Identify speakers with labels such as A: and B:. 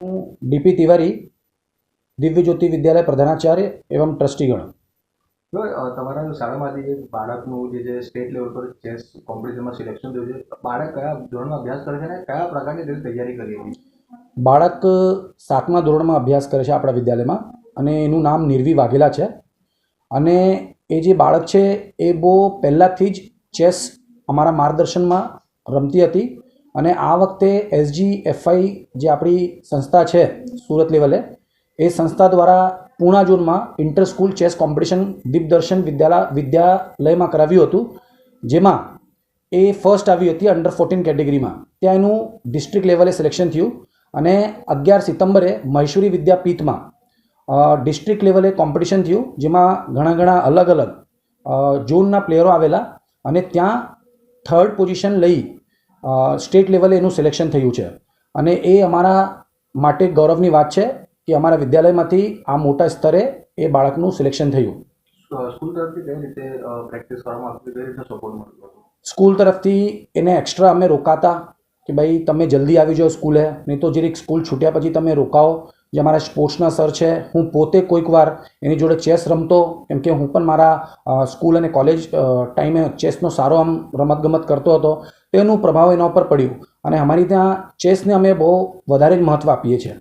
A: હું ડીપી તિવારી દિવ્ય જ્યોતિ વિદ્યાલય પ્રધાનાચાર્ય એવમ ટ્રસ્ટીગણ.
B: તમારા શાળામાંથી જે બાળકનું જે જે સ્ટેટ લેવલ પર ચેસ કોમ્પિટિશનમાં સિલેક્શન થયું છે બાળક કયા ધોરણમાં અભ્યાસ કરે છે અને કયા પ્રકારની તેની તૈયારી કરી હતી?
A: બાળક સાતમા ધોરણમાં અભ્યાસ કરે છે આપણા વિદ્યાલયમાં અને એનું નામ નિર્વી વાઘેલા છે. અને એ જે બાળક છે એ બહુ પહેલાંથી જ ચેસ અમારા માર્ગદર્શનમાં રમતી હતી. અને આ વખતે એસજી એફઆઈ જે આપણી સંસ્થા છે સુરત લેવલે એ સંસ્થા દ્વારા પૂણા ઝોનમાં inter school chess competition Deepdarshan Vidyalaya વિદ્યાલયમાં કરાવ્યું હતું, જેમાં એ ફર્સ્ટ આવી હતી અંડર ફોર્ટીન કેટેગરીમાં ત્યાં એનું ડિસ્ટ્રિક્ટ લેવલે સિલેક્શન થયું અને અગિયાર સિતમ્બરે મહેશ્વરી વિદ્યાપીઠમાં ડિસ્ટ્રિક્ટ લેવલે કોમ્પિટિશન થયું, જેમાં ઘણા ઘણા અલગ અલગ ઝોનના પ્લેયરો આવેલા અને ત્યાં થર્ડ પોઝિશન લઈ સ્ટેટ લેવલે એનું સિલેક્શન થયું છે. અને એ અમારા માટે ગૌરવની વાત છે કે અમારા વિદ્યાલયમાંથી આ મોટા સ્તરે એ બાળકનું સિલેક્શન થયું.
B: સ્કૂલ તરફથી
A: એને એક્સ્ટ્રા અમે રોકાતા કે ભાઈ તમે જલ્દી આવી જાઓ સ્કૂલે નહીં તો જરીક સ્કૂલ છૂટ્યા પછી તમે રોકાઓ જે અમારા સ્પોર્ટ્સના સર છે, હું પોતે કોઈક વાર એની જોડે ચેસ રમતો, કેમ કે હું પણ મારા સ્કૂલ અને કોલેજ ટાઈમે ચેસનો સારો આમ રમતગમત કરતો હતો, તેનું પ્રભાવ એના ઉપર પડ્યું. અને અમારી ત્યાં ચેસને અમે બહુ વધારે જ મહત્ત્વ આપીએ છીએ.